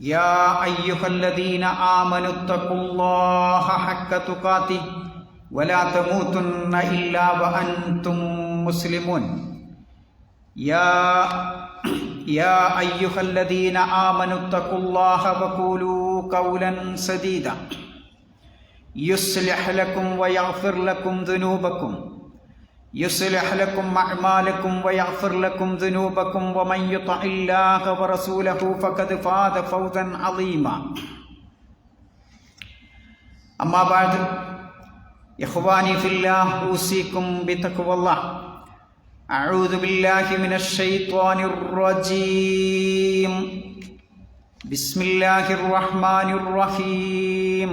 يا أيها الذين آمنوا اتقوا الله حق تقاته ولا تموتن إلا وأنتم مسلمون يا يا أيها الذين آمنوا اتقوا الله وقولوا قولا سديدا يصلح لكم ويغفر لكم ذنوبكم يصلح لكم أعمالكم ويغفر لكم ذنوبكم ومن يطع الله ورسوله فقد فاز فوزا عظيما أما بعد إخواني في الله أوصيكم بتقوى الله أعوذ بالله من الشيطان الرجيم بسم الله الرحمن الرحيم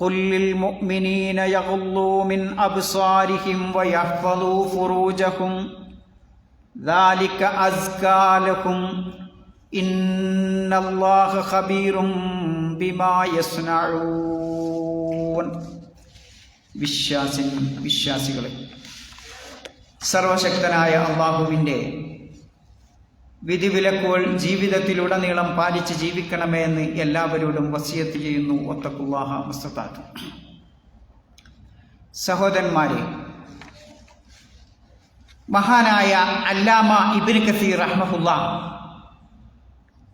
قل للمؤمنين يغضوا من أبصارهم ويحفظوا فروجهم ذلك أزكى لهم إن الله خبير بما يصنعون വിശ്വാസി വിശ്വാസികളെ സർവശക്തനായ അള്ളാഹുവിൻ്റെ വിധിവിലക്കുകൾ ജീവിതത്തിലുടനീളം പാലിച്ച് ജീവിക്കണമേ എന്ന് എല്ലാവരോടും വസിയത്ത് ചെയ്യുന്നു ഒത്തക്കുവാഹ മുസ്തത്താത്ത് സഹോദരന്മാരെ മഹാനായ അല്ലാമ ഇബിൻ കസീർ റഹ്മഹുല്ല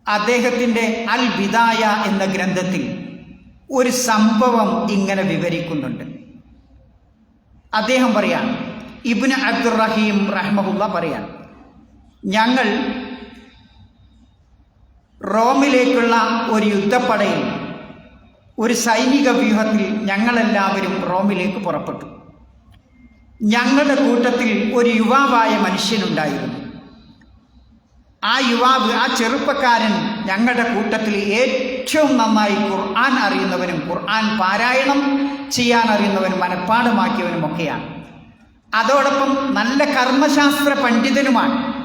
അദ്ദേഹത്തിന്റെ അൽ ബിദായ എന്ന ഗ്രന്ഥത്തിൽ ഒരു സംഭവം ഇങ്ങനെ വിവരിക്കുന്നുണ്ട്. അദ്ദേഹം പറയാൻ ഇബിന് അബ്ദുറഹീം റഹ്മഹുല്ല പറയാൻ ഞങ്ങൾ റോമിലേക്കുള്ള ഒരു യുദ്ധപ്പടയിൽ ഒരു സൈനിക വ്യൂഹത്തിൽ ഞങ്ങളെല്ലാവരും റോമിലേക്ക് പുറപ്പെട്ടു. ഞങ്ങളുടെ കൂട്ടത്തിൽ ഒരു യുവാവായ മനുഷ്യനുണ്ടായിരുന്നു. ആ യുവാവ് ആ ചെറുപ്പക്കാരൻ ഞങ്ങളുടെ കൂട്ടത്തിൽ ഏറ്റവും നന്നായി ഖുർആൻ അറിയുന്നവനും ഖുർആൻ പാരായണം ചെയ്യാൻ അറിയുന്നവനും മനഃപ്പാടമാക്കിയവനും ഒക്കെയാണ്. അതോടൊപ്പം നല്ല കർമ്മശാസ്ത്ര പണ്ഡിതനുമാണ്.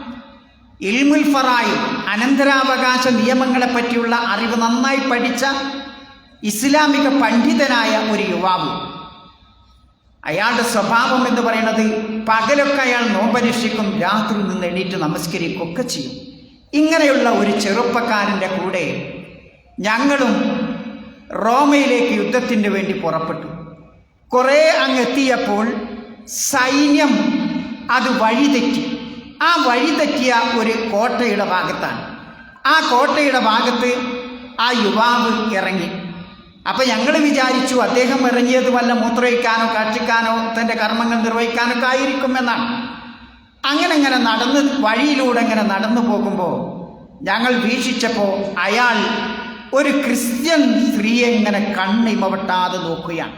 ഇൽമുൽ ഫറായി അനന്തരാവകാശ നിയമങ്ങളെ പറ്റിയുള്ള അറിവ് നന്നായി പഠിച്ച ഇസ്ലാമിക പണ്ഡിതനായ ഒരു യുവാവ്. അയാളുടെ സ്വഭാവം എന്ന് പറയുന്നത് പകലൊക്കെ അയാൾ നോമ്പനുഷ്ഠിക്കും രാത്രി നിന്ന് എണീറ്റ് നമസ്കരിക്കുകയൊക്കെ ചെയ്യും. ഇങ്ങനെയുള്ള ഒരു ചെറുപ്പക്കാരന്റെ കൂടെ ഞങ്ങളും റോമയിലേക്ക് യുദ്ധത്തിന് വേണ്ടി പുറപ്പെട്ടു. കുറേ അങ്ങെത്തിയപ്പോൾ സൈന്യം അത് വഴിതെറ്റി. ആ വഴി തെറ്റിയ ഒരു കോട്ടയുടെ ഭാഗത്താണ്. ആ കോട്ടയുടെ ഭാഗത്ത് ആ യുവാവ് ഇറങ്ങി. അപ്പം ഞങ്ങൾ വിചാരിച്ചു അദ്ദേഹം ഇറങ്ങിയത് വല്ല മൂത്രയിക്കാനോ കാക്ഷിക്കാനോ തന്റെ കർമ്മങ്ങൾ നിർവഹിക്കാനോ ആയിരിക്കുമെന്നാണ് അങ്ങനെ ഇങ്ങനെ നടന്ന് വഴിയിലൂടെ ഇങ്ങനെ നടന്നു പോകുമ്പോൾ ഞങ്ങൾ വീക്ഷിച്ചപ്പോൾ അയാൾ ഒരു ക്രിസ്ത്യൻ സ്ത്രീയെ ഇങ്ങനെ കണ്ണിമവട്ടാതെ നോക്കുകയാണ്.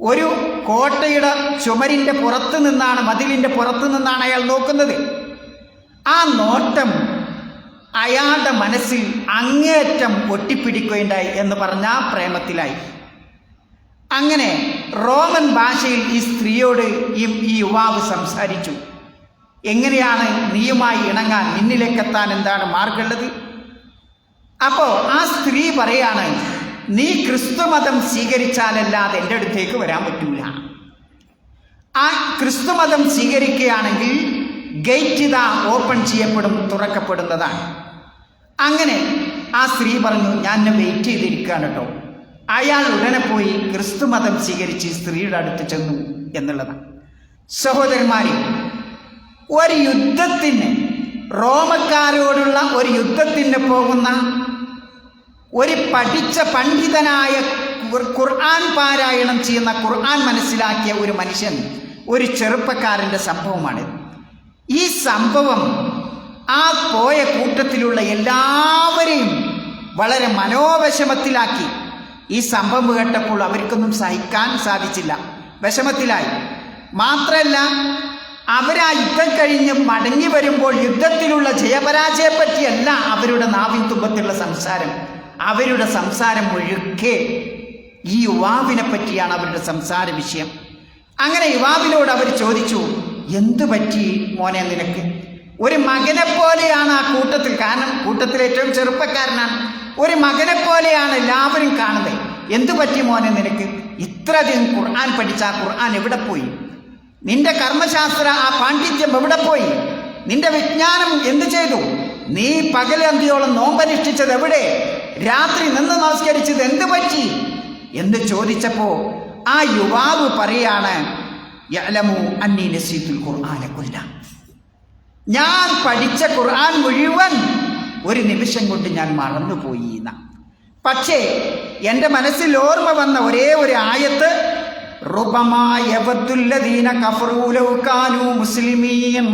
ഒരു കോട്ടയുടെ ചുമരിന്റെ പുറത്ത് നിന്നാണ് മതിലിന്റെ പുറത്ത് നിന്നാണ് അയാൾ നോക്കുന്നത്. ആ നോട്ടം അയാളുടെ മനസ്സിൽ അങ്ങേറ്റം ഒട്ടിപ്പിടിക്കുകയുണ്ടായി എന്ന് പറഞ്ഞ പ്രേമത്തിലായി. അങ്ങനെ റോമൻ ഭാഷയിൽ ഈ സ്ത്രീയോട് ഈ യുവാവ് സംസാരിച്ചു. എങ്ങനെയാണ് നീയുമായി ഇണങ്ങാൻ നിന്നിലേക്കെത്താൻ എന്താണ് മാർഗമുള്ളത്? അപ്പോൾ ആ സ്ത്രീ പറയാണ് നീ ക്രിസ്തുമതം സ്വീകരിച്ചാലല്ലാതെ എന്റെ അടുത്തേക്ക് വരാൻ പറ്റൂല. ആ ക്രിസ്തുമതം സ്വീകരിക്കുകയാണെങ്കിൽ ഗേറ്റ് ഇതാ ഓപ്പൺ ചെയ്യപ്പെടും തുറക്കപ്പെടുന്നതാണ്. അങ്ങനെ ആ സ്ത്രീ പറഞ്ഞു ഞാൻ എന്നെ വെയിറ്റ് ചെയ്തിരിക്കുകയാണ് കേട്ടോ. അയാൾ ഉടനെ പോയി ക്രിസ്തുമതം സ്വീകരിച്ച് സ്ത്രീയുടെ അടുത്ത് ചെന്നു എന്നുള്ളതാണ്. സഹോദരന്മാരെ ഒരു യുദ്ധത്തിന് റോമക്കാരോടുള്ള ഒരു യുദ്ധത്തിന് പോകുന്ന ഒരു പഠിച്ച പണ്ഡിതനായ ഖുർആൻ പാരായണം ചെയ്യുന്ന ഖുർആൻ മനസ്സിലാക്കിയ ഒരു മനുഷ്യൻ ഒരു ചെറുപ്പക്കാരന്റെ സംഭവമാണ്. ഈ സംഭവം ആ പോയ കൂട്ടത്തിലുള്ള എല്ലാവരെയും വളരെ മനോവിഷമത്തിലാക്കി. ഈ സംഭവം കേട്ടപ്പോൾ അവർക്കൊന്നും സഹിക്കാൻ സാധിച്ചില്ല. വിഷമത്തിലായി. മാത്രമല്ല അവരാ യുദ്ധം കഴിഞ്ഞ് മടങ്ങി വരുമ്പോൾ യുദ്ധത്തിലുള്ള ജയപരാജയപ്പറ്റിയല്ല അവരുടെ നാവിൻ തുമ്പത്തിലുള്ള സംസാരം. അവരുടെ സംസാരം മുഴുക്കെ ഈ യുവാവിനെ പറ്റിയാണ് അവരുടെ സംസാര വിഷയം. അങ്ങനെ യുവാവിനോട് അവർ ചോദിച്ചു എന്തു പറ്റി മോനെ നിനക്ക്? ഒരു മകനെ പോലെയാണ് ആ കൂട്ടത്തിൽ കാരണം കൂട്ടത്തിൽ ഏറ്റവും ചെറുപ്പക്കാരനാണ്. ഒരു മകനെ പോലെയാണ് എല്ലാവരും കാണുന്നത്. എന്തു പറ്റി മോനെ നിനക്ക്? ഇത്രയധികം ഖുർആൻ പഠിച്ച ആ ഖുർആൻ എവിടെ പോയി? നിന്റെ കർമ്മശാസ്ത്ര ആ പാണ്ഡിത്യം എവിടെ പോയി? നിന്റെ വിജ്ഞാനം എന്ത് ചെയ്തു? നീ പകലന്തിയോളം നോമ്പനുഷ്ഠിച്ചത് എവിടെ? രാത്രി നിന്ന് നമസ്കരിച്ചത് എന്ത് പറ്റി? എന്ന് ചോദിച്ചപ്പോ ആ യുവാവ് പറയാണ് ഞാൻ പഠിച്ച ഖുർആൻ മുഴുവൻ ഒരു നിമിഷം കൊണ്ട് ഞാൻ മറന്നുപോയി എന്ന. പക്ഷേ എന്റെ മനസ്സിൽ ഓർമ്മ വന്ന ഒരേ ഒരു ആയത്ത് മുസ്ലിമീൻ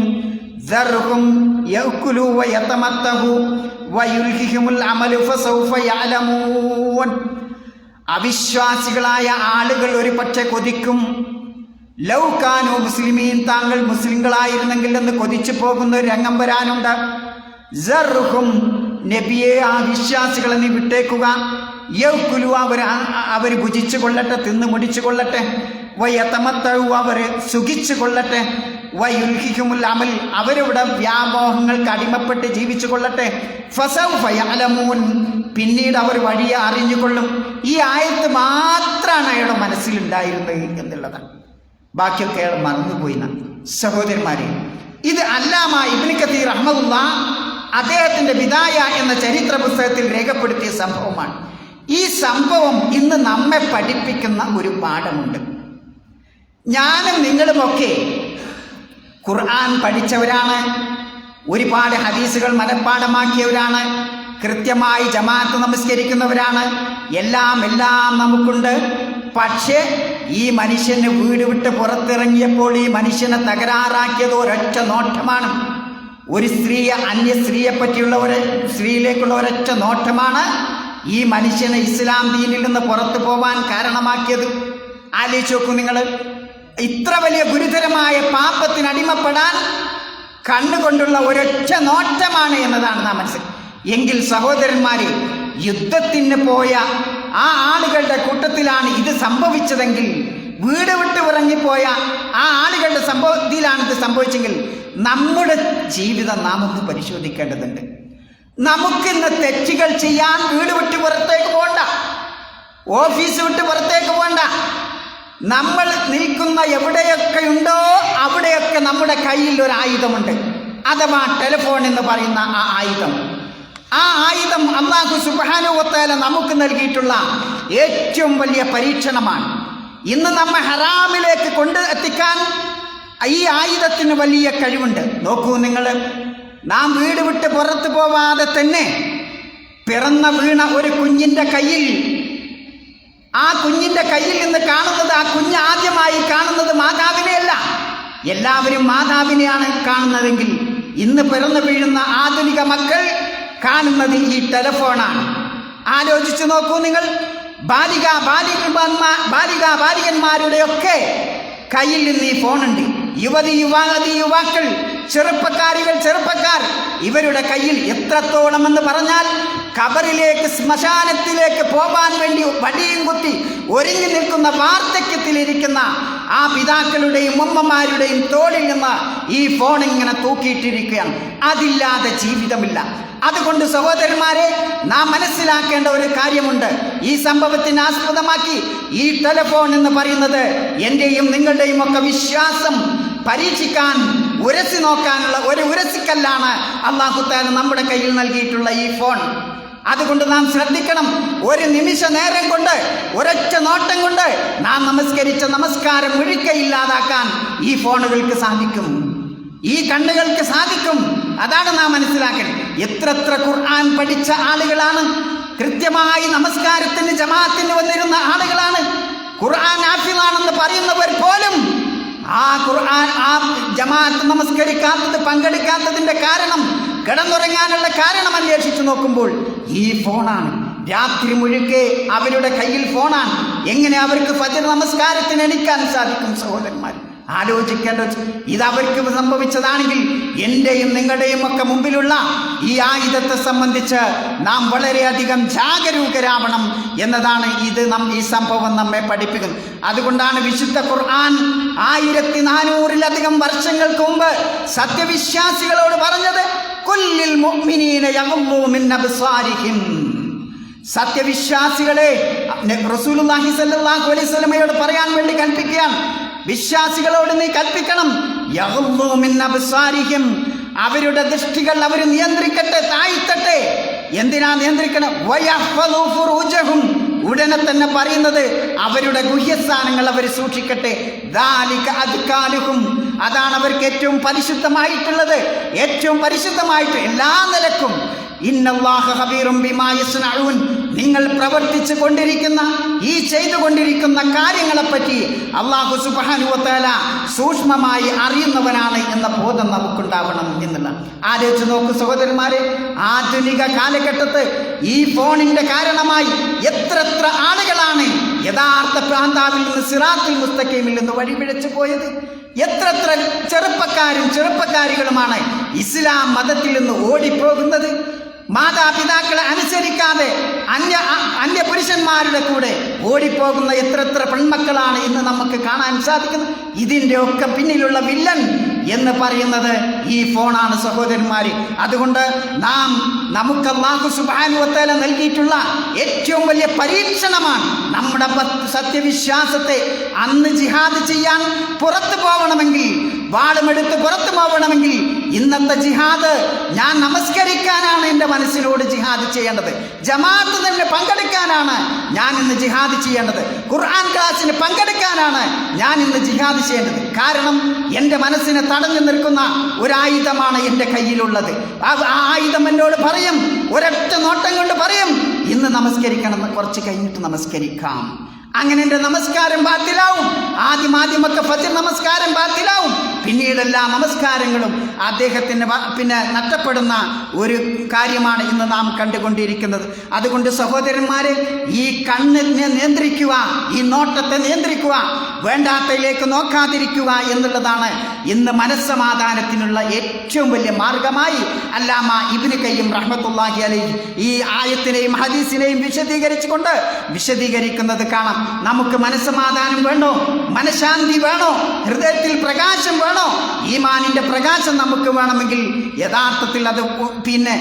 അവിശ്വാസികളായ ആളുകൾ ഒരു പക്ഷെ കൊതിക്കും. ലൗകാനോ മുസ്ലിമീൻ താങ്കൾ മുസ്ലിങ്ങളായിരുന്നെങ്കിൽ എന്ന് കൊതിച്ചു പോകുന്ന ഒരു രംഗം വരാനുണ്ട്. ജറുഹും നബിയെ ആ വിശ്വാസികളെ നീ വിട്ടേക്കുക. യൗക്കുലു അവർ അവർ ഭുജിച്ചു കൊള്ളട്ടെ തിന്ന് മുടിച്ചു കൊള്ളട്ടെ. വയ്യത്തമത്തഴു അവർ സുഖിച്ചു കൊള്ളട്ടെ. വയുൽഹിക്കുമുൽ അമൽ അവരുടെ വ്യാമോഹങ്ങൾക്ക് അടിമപ്പെട്ട് ജീവിച്ചു കൊള്ളട്ടെ ഫസൗ ഫയലമൂൻ പിന്നീട് അവർ വഴിയെ അറിഞ്ഞുകൊള്ളും. ഈ ആയത്ത് മാത്രമാണ് അയാളുടെ മനസ്സിലുണ്ടായിരുന്നത് എന്നുള്ളതാണ്. ബാക്കിയൊക്കെ അയാൾ മറന്നുപോയി സഹോദരന്മാരെ ഇത് അല്ലാമ ഇബ്നു കത്തീർ അഹമ്മദുള്ള അദ്ദേഹത്തിന്റെ വിദായ എന്ന ചരിത്ര പുസ്തകത്തിൽ രേഖപ്പെടുത്തിയ സംഭവമാണ്. ഈ സംഭവം ഇന്ന് നമ്മെ പഠിപ്പിക്കുന്ന ഒരു പാഠമുണ്ട്. ഞാനും നിങ്ങളുമൊക്കെ ഖുർആൻ പഠിച്ചവരാണ്. ഒരുപാട് ഹദീസുകൾ മനഃപ്പാടമാക്കിയവരാണ് കൃത്യമായി ജമാഅത്ത് നമസ്കരിക്കുന്നവരാണ്. എല്ലാം എല്ലാം നമുക്കുണ്ട്. പക്ഷേ ഈ മനുഷ്യന് വീട് വിട്ട് പുറത്തിറങ്ങിയപ്പോൾ ഈ മനുഷ്യനെ തകരാറാക്കിയത് ഒരൊറ്റ നോട്ടമാണ്. ഒരു സ്ത്രീയെ അന്യ സ്ത്രീയെ പറ്റിയുള്ള ഒരു സ്ത്രീയിലേക്കുള്ള ഒരൊറ്റ നോട്ടമാണ് ഈ മനുഷ്യനെ ഇസ്ലാം ദീനിൽ നിന്ന് പുറത്തു പോവാൻ കാരണമാക്കിയത്. ആലോചിച്ച് നോക്കൂ നിങ്ങൾ ഇത്ര വലിയ ഗുരുതരമായ പാപത്തിന് അടിമപ്പെടാൻ കണ്ണുകൊണ്ടുള്ള ഒരൊറ്റ നോട്ടമാണ് എന്നതാണ് നാം മനസ്സിൽ. എങ്കിൽ സഹോദരന്മാരെ യുദ്ധത്തിന് പോയ ആ ആളുകളുടെ കൂട്ടത്തിലാണ് ഇത് സംഭവിച്ചതെങ്കിൽ വീട് വിട്ട് ഇറങ്ങിപ്പോയ ആ ആളുകളുടെ സംഭവത്തിലാണ് ഇത് സംഭവിച്ചെങ്കിൽ നമ്മുടെ ജീവിതം നാം ഒന്ന് പരിശോധിക്കേണ്ടതുണ്ട്. നമുക്കിന്ന് തെറ്റുകൾ ചെയ്യാൻ വീട് വിട്ട് പുറത്തേക്ക് പോകണ്ട ഓഫീസ് വിട്ട് പുറത്തേക്ക് പോകണ്ട നമ്മൾ നിൽക്കുന്ന എവിടെയൊക്കെ ഉണ്ടോ അവിടെയൊക്കെ നമ്മുടെ കയ്യിൽ ഒരു ആയുധമുണ്ട്. അഥവാ ടെലിഫോൺ എന്ന് പറയുന്ന ആ ആയുധം. ആ ആയുധം അള്ളാഹു സുബാനുവത്തേല നമുക്ക് നൽകിയിട്ടുള്ള ഏറ്റവും വലിയ പരീക്ഷണമാണ്. ഇന്ന് നമ്മെ ഹറാമിലേക്ക് കൊണ്ട് എത്തിക്കാൻ ഈ ആയുധത്തിന് വലിയ കഴിവുണ്ട്. നോക്കൂ നിങ്ങൾ നാം വീട് വിട്ട് പുറത്തു പോവാതെ തന്നെ പിറന്ന വീണ ഒരു കുഞ്ഞിന്റെ കയ്യിൽ ആ കുഞ്ഞിന്റെ കയ്യിൽ നിന്ന് കാണുന്നത് ആ കുഞ്ഞ് ആദ്യമായി കാണുന്നത് മാതാവിനെയല്ല. എല്ലാവരും മാതാവിനെയാണ് കാണുന്നതെങ്കിൽ ഇന്ന് പിറന്നു വീഴുന്ന ആധുനിക മക്കൾ കാണുന്നത് ഈ ടെലഫോണാണ്. ആലോചിച്ചു നോക്കൂ നിങ്ങൾ. ബാലിക ബാലികന്മാ ബാലിക ബാലികന്മാരുടെയൊക്കെ കയ്യിൽ നിന്ന് ഈ ഫോണുണ്ട്. യുവതി യുവാതി യുവാക്കൾ ചെറുപ്പക്കാരികൾ ചെറുപ്പക്കാർ ഇവരുടെ കയ്യിൽ എത്രത്തോളം എന്ന് പറഞ്ഞാൽ കബറിലേക്ക് ശ്മശാനത്തിലേക്ക് പോകാൻ വേണ്ടി വടിയും കുത്തി ഒരുങ്ങി നിൽക്കുന്ന വാർദ്ധക്യത്തിലിരിക്കുന്ന ആ പിതാക്കളുടെയും ഉമ്മമാരുടെയും തോളിൽ നിന്ന് ഈ ഫോൺ ഇങ്ങനെ തൂക്കിയിട്ടിരിക്കുകയാണ്. അതില്ലാതെ ജീവിതമില്ല. അതുകൊണ്ട് സഹോദരന്മാരെ നാം മനസ്സിലാക്കേണ്ട ഒരു കാര്യമുണ്ട്. ഈ സംഭവത്തിന് ആസ്പദമാക്കി ഈ ടെലിഫോൺ എന്ന് പറയുന്നത് എന്റെയും നിങ്ങളുടെയും ഒക്കെ വിശ്വാസം പരീക്ഷിക്കാൻ ഉരസി നോക്കാനുള്ള ഒരു ഉരസിക്കല്ലാണ് അള്ളാഹുത്താൻ നമ്മുടെ കയ്യിൽ നൽകിയിട്ടുള്ള ഈ ഫോൺ. അതുകൊണ്ട് നാം ശ്രദ്ധിക്കണം. ഒരു നിമിഷ നേരം കൊണ്ട് ഒരൊറ്റ നോട്ടം കൊണ്ട് നാം നമസ്കരിച്ച നമസ്കാരം മുഴുക്കയില്ലാതാക്കാൻ ഈ ഫോണുകൾക്ക് സാധിക്കും. ഈ കണ്ണുകൾക്ക് സാധിക്കും. അതാണ് നാം മനസ്സിലാക്കേണ്ടത്. എത്രത്ര ഖുർആൻ പഠിച്ച ആളുകളാണ് കൃത്യമായി നമസ്കാരത്തിന് ജമാഅത്തിന് വന്നിരുന്ന ആളുകളാണ് ഖുർആൻ ആഫിലാണെന്ന് പറയുന്നവർ പോലും ആ ഖുർആൻ ആ ജമാഅത്ത് നമസ്കരിക്കാത്തത് പങ്കെടുക്കാത്തതിന്റെ കാരണം കിടന്നുറങ്ങാനുള്ള കാരണം അന്വേഷിച്ചു നോക്കുമ്പോൾ ഈ ഫോണാണ്. രാത്രി മുഴുക്കെ അവരുടെ കയ്യിൽ ഫോണാണ്. എങ്ങനെ അവർക്ക് ഫജർ നമസ്കാരത്തിന് എണിക്കാൻ സാധിക്കും സഹോദരന്മാർ ആലോചിക്കേണ്ടത് ഇത് അവർക്ക് സംഭവിച്ചതാണെങ്കിൽ എന്റെയും നിങ്ങളുടെയും ഒക്കെ മുമ്പിലുള്ള ഈ ആയുധത്തെ സംബന്ധിച്ച് നാം വളരെയധികം ജാഗരൂകരാവണം എന്നതാണ് ഇത് നാം ഈ സംഭവം നമ്മെ പഠിപ്പിക്കുന്നത്. അതുകൊണ്ടാണ് വിശുദ്ധ ഖുർആൻ ആയിരത്തി നാനൂറിലധികം വർഷങ്ങൾക്ക് മുമ്പ് സത്യവിശ്വാസികളോട് പറഞ്ഞത് സത്യവിശ്വാസികളെ റസൂലുള്ളാഹി സല്ലല്ലാഹു അലൈഹി വസല്ലമയോട് പറയാൻ വേണ്ടി കൽപ്പിക്കുകയാണ്. വിശ്വാസികളോട് നീ കൽപ്പിക്കണം. അവരുടെ ദൃഷ്ടികൾ അവർ നിയന്ത്രിക്കട്ടെ താഴ്ത്തട്ടെ. എന്തിനാ നിയന്ത്രിക്കണം? ഉടനെ തന്നെ പറയുന്നത് അവരുടെ ഗുഹ്യസ്ഥാനങ്ങൾ അവർ സൂക്ഷിക്കട്ടെ. അതാണ് അവർക്ക് ഏറ്റവും പരിശുദ്ധമായിട്ടുള്ളത്. ഏറ്റവും പരിശുദ്ധമായിട്ട് എല്ലാ നിലക്കും. ഇന്നല്ലാഹ ഹബീറും ബിമാ യസ്നഊൻ. നിങ്ങൾ പ്രവർത്തിച്ചു കൊണ്ടിരിക്കുന്ന ഈ ചെയ്തുകൊണ്ടിരിക്കുന്ന കാര്യങ്ങളെപ്പറ്റി അള്ളാഹു സുബാനുവത്താല സൂക്ഷ്മമായി അറിയുന്നവനാണ് എന്ന ബോധം നമുക്കുണ്ടാവണം എന്നുള്ള. ആലോചിച്ച് നോക്കൂ സഹോദരന്മാരെ ആധുനിക കാലഘട്ടത്ത് ഈ ഫോണിന്റെ കാരണമായി എത്രത്ര ആളുകളാണ് യഥാർത്ഥ പ്രാന്താവിൽ നിന്ന് സിറാത്തിൽ മുസ്തഖീമിൽ നിന്ന് വഴിപിഴച്ചു പോയത്? എത്രത്ര ചെറുപ്പക്കാരും ചെറുപ്പക്കാരികളുമാണ് ഇസ്ലാം മതത്തിൽ നിന്ന് ഓടിപ്പോകുന്നത്? മാതാപിതാക്കളെ അനുസരിക്കാതെ അന്യ അന്യ പുരുഷന്മാരുടെ കൂടെ ഓടിപ്പോകുന്ന എത്ര എത്ര പെൺമക്കളാണ് ഇന്ന് നമുക്ക് കാണാൻ സാധിക്കുന്നത്. ഇതിന്റെ ഒക്കെ പിന്നിലുള്ള വില്ലൻ എന്ന് പറയുന്നത് ഈ ഫോണാണ് സഹോദരന്മാരെ. അതുകൊണ്ട് നാം നമുക്ക് അള്ളാഹു സുബാനുവത്തേല നൽകിയിട്ടുള്ള ഏറ്റവും വലിയ പരീക്ഷണമാണ് നമ്മുടെ സത്യവിശ്വാസത്തെ അന്ന് ജിഹാദ് ചെയ്യാൻ പുറത്തു പോകണമെങ്കിൽ വാളുമെടുത്ത് പുറത്തു പോകണമെങ്കിൽ ഇന്നത്തെ ജിഹാദ് ഞാൻ നമസ്കരിക്കാനാണ് എന്റെ മനസ്സിനോട് ജിഹാദ് ചെയ്യേണ്ടത്. ജമാഅത്ത് തന്നെ പങ്കെടുക്കാനാണ് ഞാൻ ഇന്ന് ജിഹാദ് ചെയ്യേണ്ടത്. ഖുർആൻ ക്ലാസ്സിന് പങ്കെടുക്കാനാണ് ഞാൻ ഇന്ന് ജിഹാദ് ചെയ്യേണ്ടത്. കാരണം എന്റെ മനസ്സിനെ തടഞ്ഞു നിൽക്കുന്ന ഒരായുധമാണ് എന്റെ കയ്യിലുള്ളത്. ആ ആ ആയുധം എന്നോട് പറയും ഒരൊറ്റ നോട്ടം കൊണ്ട് പറയും ഇന്ന് നമസ്കരിക്കണം കുറച്ച് കഴിഞ്ഞിട്ട് നമസ്കരിക്കാം. അങ്ങനെ എന്റെ നമസ്കാരം ബാത്തിലാവും. ആദ്യം ആദ്യമൊക്കെ ഫജർ നമസ്കാരം ബാത്തിലാവും. പിന്നീട് എല്ലാ നമസ്കാരങ്ങളും അദ്ദേഹത്തിന് പിന്നെ നഷ്ടപ്പെടുന്ന ഒരു കാര്യമാണ് ഇന്ന് നാം കണ്ടുകൊണ്ടിരിക്കുന്നത്. അതുകൊണ്ട് സഹോദരന്മാരെ ഈ കണ്ണിനെ നിയന്ത്രിക്കുക ഈ നോട്ടത്തെ നിയന്ത്രിക്കുക വേണ്ടാത്തയിലേക്ക് നോക്കാതിരിക്കുക എന്നുള്ളതാണ് ഇന്ന് മനസ്സമാധാനത്തിനുള്ള ഏറ്റവും വലിയ മാർഗമായി അല്ലാമ ഇബിന് കയ്യും റഹ്മത്തുള്ളാഹി അലൈഹി ഈ ആയത്തിനെയും ഹദീസിനെയും വിശദീകരിച്ചുകൊണ്ട് വിശദീകരിക്കുന്നത് കാണാം. നമുക്ക് മനസ്സമാധാനം വേണോ? മനഃശാന്തി വേണോ? ഹൃദയത്തിൽ പ്രകാശം വേണോ? ഈമാനിന്റെ പ്രകാശം നമുക്ക് വേണമെങ്കിൽ യഥാർത്ഥത്തിൽ അത് ഉ- പിന്നെ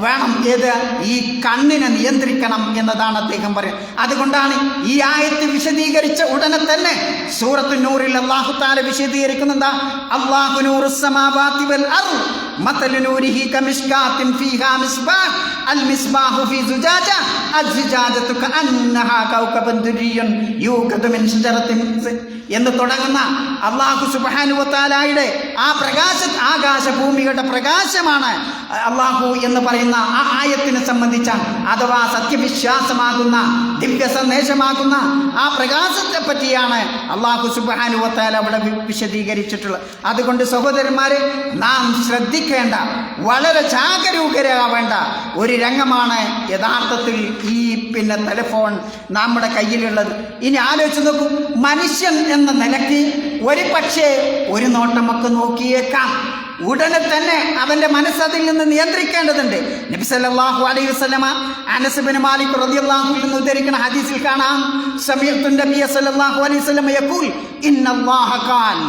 വേണം ഏത് ഈ കണ്ണിനെ നിയന്ത്രിക്കണം എന്നതാണ് അദ്ദേഹം പറയുന്നത് അതുകൊണ്ടാണ് ഈ ആയത്ത് വിശദീകരിച്ച ഉടനെ തന്നെ സൂറത്തു നൂറിൽ അള്ളാഹു താല വിശദീകരിക്കുന്നത് എന്താ അള്ളാഹു നൂറു സമാവാതി വൽ അർള് مثل نوره كمشكاة فيها مصباح المصباح في زجاجة الزجاجة كأنها كوكب دري يوقد من شجرة എന്ന് തുടങ്ങുന്ന അള്ളാഹു സുബാനുവത്താലായുടെ ആ പ്രകാശ ആകാശ ഭൂമികളുടെ പ്രകാശമാണ് അള്ളാഹു എന്ന് പറയുന്ന ആ ആയത്തിനെ സംബന്ധിച്ച അഥവാ സത്യവിശ്വാസമാകുന്ന ദിവ്യ സന്ദേശമാകുന്ന ആ പ്രകാശത്തെ പറ്റിയാണ് അള്ളാഹു സുബാനുവത്താല അവിടെ വിശദീകരിച്ചിട്ടുള്ളത്. അതുകൊണ്ട് സഹോദരന്മാരെ നാം ശ്രദ്ധിക്കേണ്ട വളരെ ജാഗരൂകരാവേണ്ട ഒരു രംഗമാണ് യഥാർത്ഥത്തിൽ ഈ പിന്നെ ടെലിഫോൺ നമ്മുടെ കയ്യിലുള്ളത്. ഇനി ആലോചിച്ച് നോക്കും മനുഷ്യൻ എന്ന നിലയ്ക്ക് ഒരു പക്ഷേ ഒരു നോട്ടമൊക്കെ നോക്കിയേക്കാം. ഉടനെ തന്നെ അവന്റെ മനസ്സതിൽ നിന്ന് നിയന്ത്രിക്കേണ്ടതുണ്ട്. നബി സല്ലല്ലാഹു അലൈഹി വസല്ലമ അനസ് ബിൻ മാലിക് റളിയല്ലാഹു അൻഹു ഉദ്ധരിക്കുന്ന ഹദീസിൽ കാണാം. സമീർത്തു നബിയ സല്ലല്ലാഹു അലൈഹി വസല്ലമ യഖൂൽ ഇന്നല്ലാഹ ഖാൽ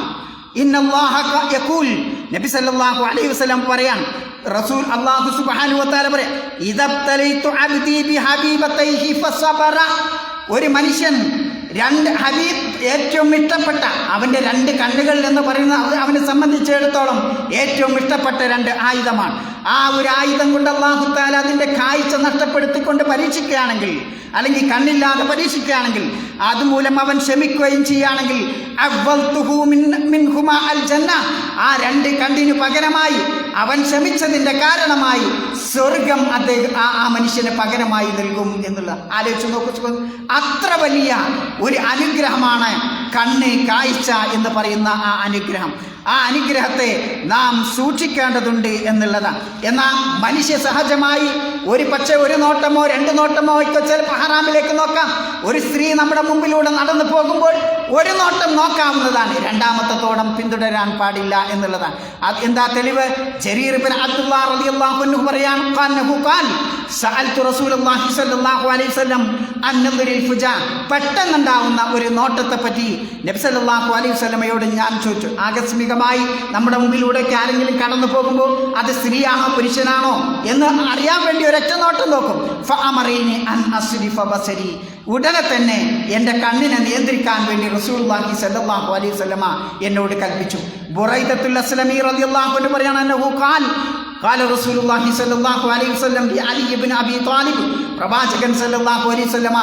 ഇന്നല്ലാഹ യഖൂൽ. നബി സല്ലല്ലാഹു അലൈഹി വസല്ലം പറയാൻ റസൂൽ അല്ലാഹു സുബ്ഹാനഹു വ തആല പറയാം ഇദബ്തലൈതു അബ്ദി ബിഹബീബതൈഹി ഫസബറ. ഒരു മനുഷ്യൻ രണ്ട് ഹബീബ് ഏറ്റവും ഇഷ്ടപ്പെട്ട അവന്റെ രണ്ട് കണ്ണുകൾ എന്ന് പറയുന്നത് അവ- അവനെ സംബന്ധിച്ചിടത്തോളം ഏറ്റവും ഇഷ്ടപ്പെട്ട രണ്ട് ആയുധമാണ്. ആ ഒരു ആയുധം കൊണ്ട് അള്ളാഹുത്താൽ അതിന്റെ കാഴ്ച നഷ്ടപ്പെടുത്തിക്കൊണ്ട് പരീക്ഷിക്കുകയാണെങ്കിൽ അല്ലെങ്കിൽ കണ്ണില്ലാതെ പരീക്ഷിക്കുകയാണെങ്കിൽ അതുമൂലം അവൻ ക്ഷമിക്കുകയും ചെയ്യുകയാണെങ്കിൽ. ആ രണ്ട് കണ്ണിന് പകരമായി അവൻ ക്ഷമിച്ചതിന്റെ കാരണമായി സ്വർഗം അദ്ദേഹം ആ ആ മനുഷ്യന് പകരമായി നൽകും എന്നുള്ള ആലോചിച്ച് നോക്കൂ അത്ര വലിയ ഒരു അനുഗ്രഹമാണ് കണ്ണ് കാഴ്ച എന്ന് പറയുന്ന ആ അനുഗ്രഹം ആ അനുഗ്രഹത്തെ നാം സൂക്ഷിക്കേണ്ടതുണ്ട് എന്നുള്ളതാണ്. എന്നാൽ മനുഷ്യ സഹജമായി ഒരു പക്ഷേ ഒരു നോട്ടമോ രണ്ട് നോട്ടമോ ഒക്കെ ചിലപ്പോൾ ഹറാമിലേക്ക് നോക്കാം. ഒരു സ്ത്രീ നമ്മുടെ മുമ്പിലൂടെ നടന്നു പോകുമ്പോൾ ഒരു നോട്ടം നോക്കാവുന്നതാണ്. രണ്ടാമത്തെ തോടം പിന്തുടരാൻ പാടില്ല എന്നുള്ളതാണ്. അത് എന്താ തെളിവ്? ജരീർ ബിൻ റളിയല്ലാഹു അൻഹു ഖാനഹു ഖാൽ സഅൽതു റസൂലുള്ളാഹി സ്വല്ലല്ലാഹു അലൈഹി വസല്ലം അൻ ഫുജാ. പെട്ടെന്നുണ്ടാവുന്ന ഒരു നോട്ടത്തെ പറ്റി നബി അലൈഹി വസല്ലമയോട് ഞാൻ ചോദിച്ചു. ആകസ്മികമായി നമ്മുടെ മുമ്പിലൂടെ ആരെങ്കിലും കടന്നു പോകുമ്പോൾ അത് സ്ത്രീയാണോ പുരുഷനാണോ എന്ന് അറിയാൻ വേണ്ടി ഒരൊറ്റ നോട്ടം നോക്കും. അൻ ഉടനെ തന്നെ എൻ്റെ കണ്ണിനെ നിയന്ത്രിക്കാൻ വേണ്ടി റസൂലുള്ളാഹി സല്ലല്ലാഹു അലൈഹി വസല്ലമ എന്നോട് കൽപ്പിച്ചു ബുറൈദത്തുൽ അസ്ലമി റളിയല്ലാഹു അൻഹു പറയാണ് അന്നഹു ഖാൽ قال رسول الله صلى الله عليه وسلم لعلي بن ابي طالب പ്രവാചകൻ സല്ലല്ലാഹു അലൈഹി വസല്ലമ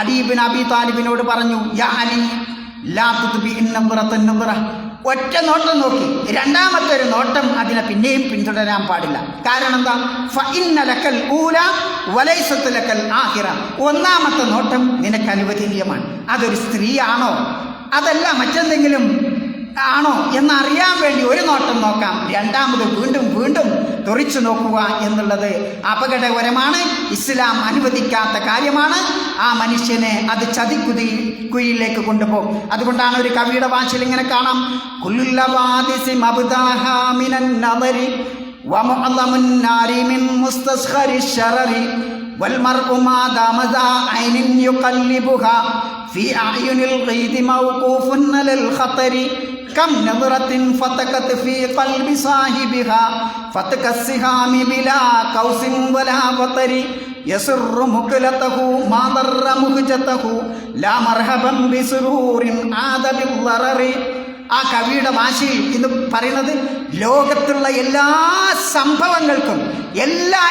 അലി ഇബ്നു അബി താലിബിനോട് പറഞ്ഞു യാ അലി ലാ തുത്ബി ഇന്നംറത്തൻ നംറ ഒറ്റ നോട്ടം നോക്കി. രണ്ടാമത്തെ ഒരു നോട്ടം അതിനെ പിന്നെയും പിന്തുടരാൻ പാടില്ല. കാരണം എന്താ? ഫഇന്നലക്കൽ ഊല വലൈസത്തിലക്കൽ ആഹിറ. ഒന്നാമത്തെ നോട്ടം നിനക്ക് അനുവദനീയമാണ്. അതൊരു സ്ത്രീയാണോ? അതല്ല മറ്റെന്തെങ്കിലും ആണോ? എന്നറിയാൻ വേണ്ടി ഒരു നോട്ടം നോക്കാം. രണ്ടാമത് വീണ്ടും വീണ്ടും തുറിച്ചു നോക്കുക എന്നുള്ളത് അപകടകരമാണ് ഇസ്ലാം അനുവദിക്കാത്ത കാര്യമാണ് ആ മനുഷ്യനെ അത് ചതിക്കുതി കുയിലേക്ക് കൊണ്ടുപോകും അതുകൊണ്ടാണ് ഒരു കവിയുടെ ഭാഷയിൽ ഇങ്ങനെ കാണാം കുല്ലുല്ലവാദിസി മബ്ദാഹാ മിനൻ നദരി വമുഅല്ലമുൻ നാരി മിൻ മുസ്തസ്ഖരി ശറരി والمرء ما دام ذا عين يقلبها في أعين الغيث موقوف على الخطر كم نظرة فتكت في قلب صاحبها فتك السهام بلا قوس ولا وطر يسر مكلته ما ضر مهجته لا مرحبا بسرور عاد بالضرر ആ കവിയുടെ വാശി എന്ന് പറയുന്നത് ലോകത്തുള്ള എല്ലാ സംഭവങ്ങൾക്കും എല്ലാ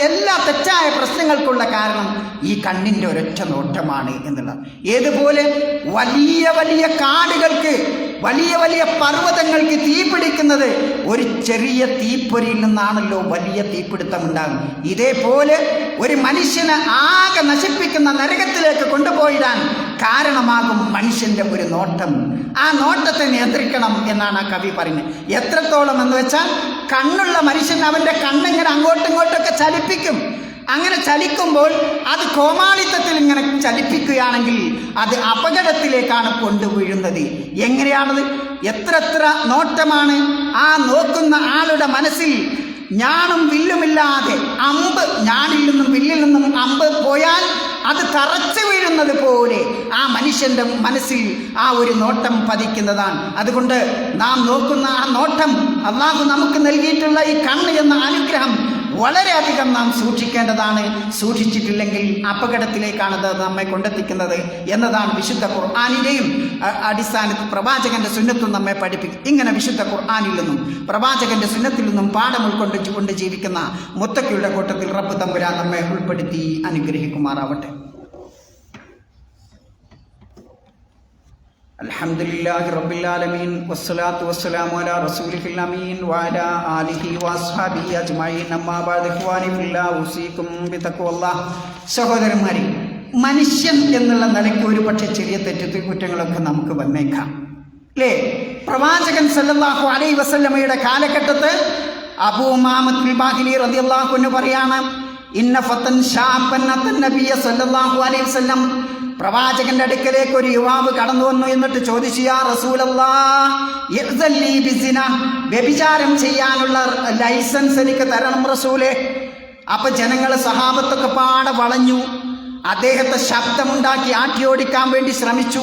എല്ലാ തെറ്റായ പ്രശ്നങ്ങൾക്കുള്ള കാരണം ഈ കണ്ണിന്റെ ഒരൊറ്റ നോട്ടമാണ് എന്നുള്ളത്. ഏതുപോലെ വലിയ വലിയ കാടുകൾക്ക് വലിയ വലിയ പർവതങ്ങൾക്ക് തീ പിടിക്കുന്നത് ഒരു ചെറിയ തീപ്പൊരിയിൽ നിന്നാണല്ലോ വലിയ തീപിടുത്തം ഉണ്ടാകുന്നത് ഇതേപോലെ ഒരു മനുഷ്യനെ ആകെ നശിപ്പിക്കുന്ന നരകത്തിലേക്ക് കൊണ്ടുപോയിടാൻ കാരണമാകും മനുഷ്യന്റെ ഒരു നോട്ടം. ആ നോട്ടത്തെ നിയന്ത്രിക്കണം എന്നാണ് ആ കവി പറയുന്നത്. എത്രത്തോളം എന്ന് വെച്ചാൽ കണ്ണുള്ള മനുഷ്യൻ അവന്റെ കണ്ണിങ്ങനെ അങ്ങോട്ടും ഇങ്ങോട്ടൊക്കെ ചലിപ്പിക്കും. അങ്ങനെ ചലിക്കുമ്പോൾ അത് കോമാളിത്തത്തിൽ ഇങ്ങനെ ചലിപ്പിക്കുകയാണെങ്കിൽ അത് അപകടത്തിലേക്കാണ് കൊണ്ടുവീഴുന്നത്. എങ്ങനെയാണത്? എത്ര എത്ര നോട്ടമാണ് ആ നോക്കുന്ന ആളുടെ മനസ്സിൽ ഞാനും വില്ലുമില്ലാതെ അമ്പ് ഞാനിൽ നിന്നും വില്ലിൽ നിന്നും അമ്പ് പോയാൽ അത് തറച്ചു വീഴുന്നത് പോലെ ആ മനുഷ്യന്റെ മനസ്സിൽ ആ ഒരു നോട്ടം പതിക്കുന്നതാണ്. അതുകൊണ്ട് നാം നോക്കുന്ന ആ നോട്ടം അള്ളാഹു നമുക്ക് നൽകിയിട്ടുള്ള ഈ കണ്ണ് എന്ന അനുഗ്രഹം വളരെയധികം നാം സൂക്ഷിക്കേണ്ടതാണ്. സൂക്ഷിച്ചിട്ടില്ലെങ്കിൽ അപകടത്തിലേക്കാണ് അത് നമ്മെ കൊണ്ടെത്തിക്കുന്നത് എന്നതാണ് വിശുദ്ധ ഖുർആാനിന്റെയും അടിസ്ഥാനത്തിൽ പ്രവാചകന്റെ സുന്നത്തും നമ്മെ പഠിപ്പിക്കും ഇങ്ങനെ വിശുദ്ധ ഖുർആാനിൽ നിന്നും പ്രവാചകന്റെ സുന്നത്തിൽ നിന്നും പാഠം ഉൾക്കൊണ്ട് കൊണ്ട് ജീവിക്കുന്ന മുത്തക്കിയുടെ കൂട്ടത്തിൽ റബ്ബ് തമ്പുരാൻ നമ്മെ ഉൾപ്പെടുത്തി അനുഗ്രഹിക്കുമാറാവട്ടെ. الحمد لله رب العالمين والصلاة والسلام على رسوله الأمين وعلى آله وأصحابه أجمعين أما بعد إخواني في الله أوصيكم بتقوى الله സഹോദരന്മാരെ മനുഷ്യൻ എന്നുള്ള നിലയ്ക്ക് ഒരു പക്ഷേ ചെറിയ തെറ്റത്തെ കുറ്റങ്ങളൊക്കെ നമുക്ക് വന്നേക്കാം അല്ലേ പ്രവാചകൻ സല്ലല്ലാഹു അലൈഹി വസല്ലമയുടെ കാലഘട്ടത്ത് അബൂ മാമത്തുൽ ബാഹിലി റളിയല്ലാഹു അൻഹു പറയാണ് ഇന്ന ഫത്തൻ ഷാബൻ അത്തൻ നബിയ സല്ലല്ലാഹു അലൈഹി വസല്ലം പ്രവാചകന്റെ അടുക്കലേക്ക് ഒരു യുവാവ് കടന്നു വന്നു എന്നിട്ട് ചോദിച്ചു ചെയ്യാനുള്ള ലൈസൻസ് എനിക്ക് തരണം റസൂലെ. അപ്പൊ ജനങ്ങൾ സഹാബത്തൊക്കെ പാടെ വളഞ്ഞു. അദ്ദേഹത്തെ ശബ്ദമുണ്ടാക്കി ആട്ടിയോടിക്കാൻ വേണ്ടി ശ്രമിച്ചു.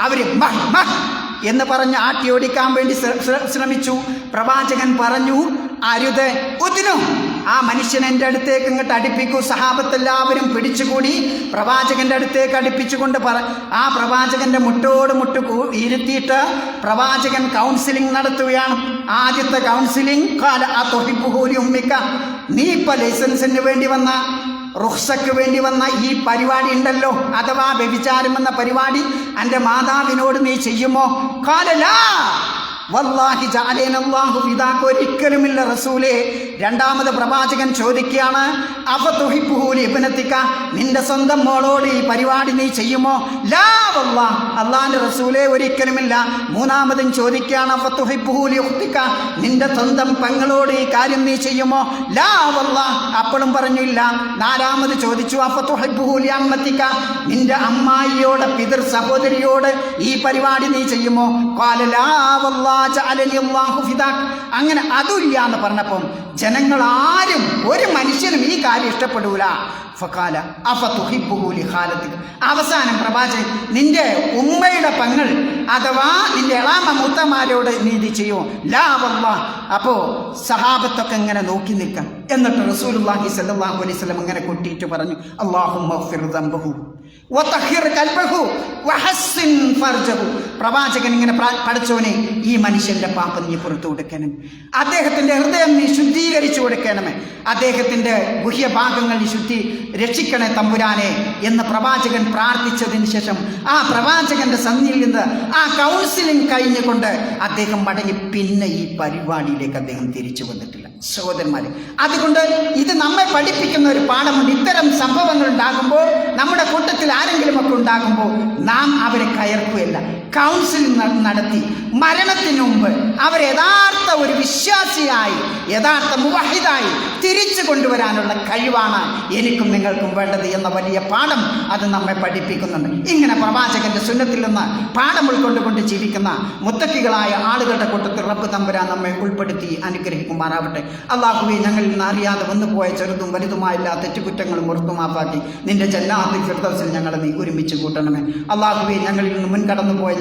അവർ മഹ് മഹ് എന്ന് പറഞ്ഞ് ആട്ടിയോടിക്കാൻ വേണ്ടി ശ്ര- ശ്ര- ശ്രമിച്ചു. പ്രവാചകൻ പറഞ്ഞു അരുത് ഉദിനു ആ മനുഷ്യൻ എന്റെ അടുത്തേക്ക് ഇങ്ങോട്ട് അടുപ്പിക്കൂ. സഹാബത്തെല്ലാവരും പിടിച്ചുകൂടി പ്രവാചകന്റെ അടുത്തേക്ക് അടുപ്പിച്ചുകൊണ്ട് പറ ആ പ്രവാചകന്റെ മുട്ടോട് മുട്ട് ഇരുത്തിയിട്ട് പ്രവാചകൻ കൗൺസിലിംഗ് നടത്തുകയാണ്. ആദ്യത്തെ കൗൺസിലിംഗ് കാല ആ തൊഹിപ്പുകൂലി ഉമ്മിക്ക. നീ ഇപ്പം ലൈസൻസിന് വേണ്ടി വന്ന റുഹ്സക്ക് വേണ്ടി വന്ന ഈ പരിപാടി ഉണ്ടല്ലോ? അഥവാ വ്യഭിചാരം എന്ന പരിപാടി എന്റെ മാതാവിനോട് നീ ചെയ്യുമോ? കാലലാ വല്ലാഹി ജാലേനല്ലാഹു പിതാക്ക് ഒരിക്കലുമില്ല റസൂലേ. രണ്ടാമത് പ്രവാചകൻ ചോദിക്കുകയാണ് അവ തുഹിബ്ബുഹു ഇബ്നതിക? നിന്റെ സ്വന്തം മോളോട് ഈ പരിപാടി നീ ചെയ്യുമോ? ലാ വല്ലാ. അള്ളാന്റെ റസൂലേ ഒരിക്കലുമില്ല. മൂന്നാമതും ചോദിക്കുകയാണ് അവ തുഹിപ്പുഹൂലി ലിഉഖ്തിക നിന്റെ സ്വന്തം പെങ്ങളോട് ഈ കാര്യം നീ ചെയ്യുമോ? ലാ വല്ലാ. അപ്പോഴും പറഞ്ഞില്ല. നാലാമത് ചോദിച്ചു അവ തുഹിപ്പുഹൂലി അമ്മത്തിക്ക നിന്റെ അമ്മായിയോട് പിതൃ സഹോദരിയോട് ഈ പരിപാടി നീ ചെയ്യുമോ? ഖാല ലാ വല്ലാ. അങ്ങനെ അതുമില്ല എന്ന് പറഞ്ഞപ്പം ജനങ്ങൾ ആരും ഒരു മനുഷ്യനും ഈ കാര്യം ഇഷ്ടപ്പെടൂല. ഫക്കാല അഫതുഹിബുഹൂലി ലിഖാലതിക അവസാനം പ്രവാചകൻ നിന്റെ ഉമ്മയുടെ പങ്ങൾ അഥവാ നിന്റെ എളാമ മൂത്തമാരോട് നീതി ഇത് ചെയ്യുമോ ലാ വല്ലാ. അപ്പോൾ സഹാബത്തൊക്കെ ഇങ്ങനെ നോക്കി നിൽക്കാം എന്നിട്ട് റസൂലുള്ളാഹി സല്ലല്ലാഹു അലൈഹി വസല്ലം ഇങ്ങനെ കൊട്ടിയിട്ട് പറഞ്ഞു അല്ലാഹുമ്മ പ്രവാചകൻ ഇങ്ങനെ പഠിച്ചവനെ ഈ മനുഷ്യന്റെ പാപം നീ പുറത്തു കൊടുക്കണം. അദ്ദേഹത്തിന്റെ ഹൃദയം നീ ശുദ്ധീകരിച്ചു കൊടുക്കണമേ അദ്ദേഹത്തിന്റെ ഗുഹ്യഭാഗങ്ങൾ നീ ശുദ്ധി രക്ഷിക്കണേ തമ്പുരാനെ എന്ന് പ്രവാചകൻ പ്രാർത്ഥിച്ചതിന് ശേഷം ആ പ്രവാചകന്റെ സന്നിധിയിൽ നിന്ന് ആ കൗൺസിലിംഗ് കഴിഞ്ഞുകൊണ്ട് അദ്ദേഹം മടങ്ങി പിന്നെ ഈ പരിപാടിയിലേക്ക് അദ്ദേഹം തിരിച്ചു വന്നിട്ടില്ല. സഹോദരന്മാരെ. അതുകൊണ്ട് ഇത് നമ്മെ പഠിപ്പിക്കുന്ന ഒരു പാഠമുണ്ട്. ഇത്തരം സംഭവങ്ങൾ ഉണ്ടാകുമ്പോൾ നമ്മുടെ കൂട്ടത്തിൽ ആരെങ്കിലും ഒക്കെ ഉണ്ടാകുമ്പോൾ നാം അവരെ കയർക്കുകയല്ല. കൗൺസിലിംഗ് നടത്തി. മരണത്തിന് മുമ്പ് അവർ യഥാർത്ഥ ഒരു വിശ്വാസിയായി യഥാർത്ഥ മുവഹിദായി തിരിച്ചു കൊണ്ടുവരാനുള്ള കഴിവാണ് എനിക്കും നിങ്ങൾക്കും വേണ്ടത് എന്ന വലിയ പാഠം അത് നമ്മെ പഠിപ്പിക്കുന്നുണ്ട്. ഇങ്ങനെ പ്രവാചകന്റെ സുന്നത്തിൽ നിന്ന് പാഠം ഉൾക്കൊണ്ടുകൊണ്ട് ജീവിക്കുന്ന മുത്തക്കികളായ ആളുകളുടെ കൂട്ടത്തിൽ റബ്ബ് തമ്പുരാൻ നമ്മെ ഉൾപ്പെടുത്തി അനുഗ്രഹിക്കുമാറാവട്ടെ. അള്ളാഹുബി ഞങ്ങളിൽ നിന്ന് അറിയാതെ വന്നുപോയ ചെറുതും വലുതുമായ എല്ലാ തെറ്റുകുറ്റങ്ങളും ഉറപ്പുമാപ്പാക്കി. നിന്റെ ജന്നാത്തി ഫിർദൗസിൽ ഞങ്ങളെ നീ ഒരുമിച്ച് കൂട്ടണമേ. അള്ളാഹുബി ഞങ്ങളിൽ നിന്ന് മുൻകടന്നു പോയ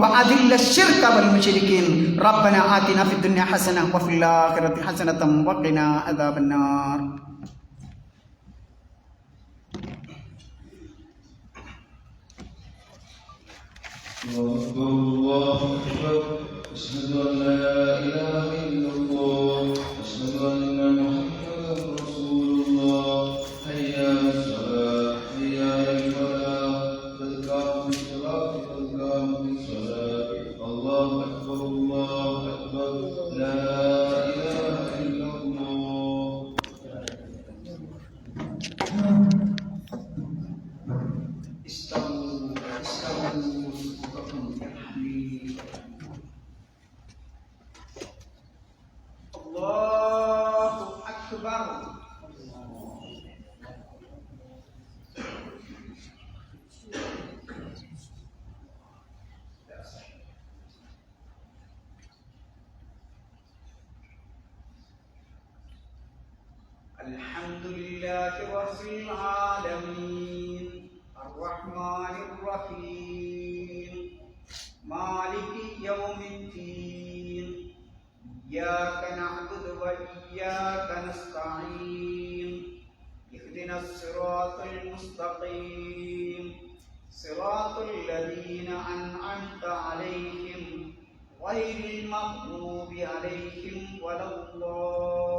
وأذل الشرك والمشركين. ربنا آتنا في الدنيا حسنة وفي الآخرة حسنة وقنا عذاب النار. الله أكبر. أشهد أن لا إله إلا الله. أشهد أن محمدا رسول الله. حي على غير المغضوب عليهم ولا الضالين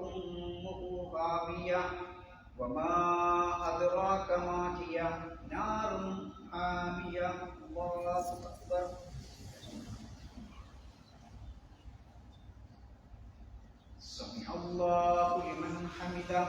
وأمه هاوية وما أدراك ما هي نار حامية. الله أكبر. سمع الله لمن حمده.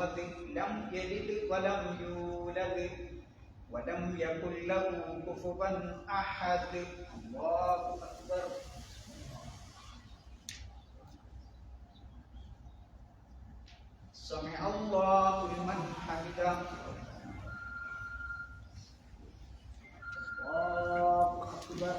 الله الصمد لم يلد ولم يولد ولم يكن له كفوا أحد الله أكبر سمع الله لمن حمده الله أكبر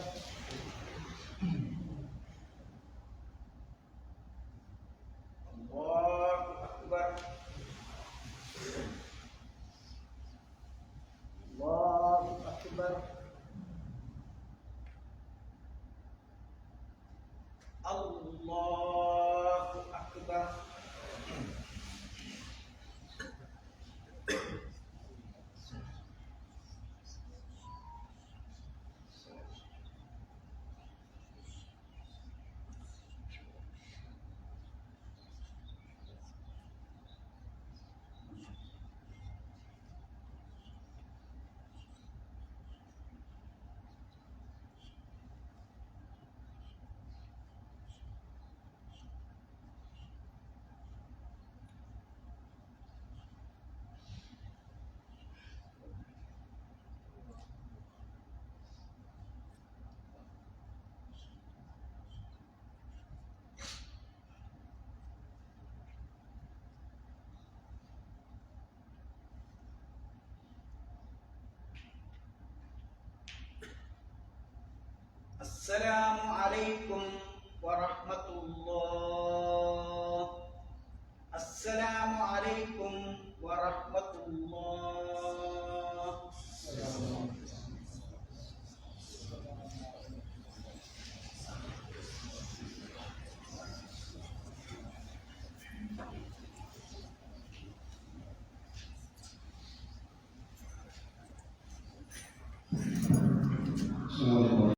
السلام عليكم ورحمة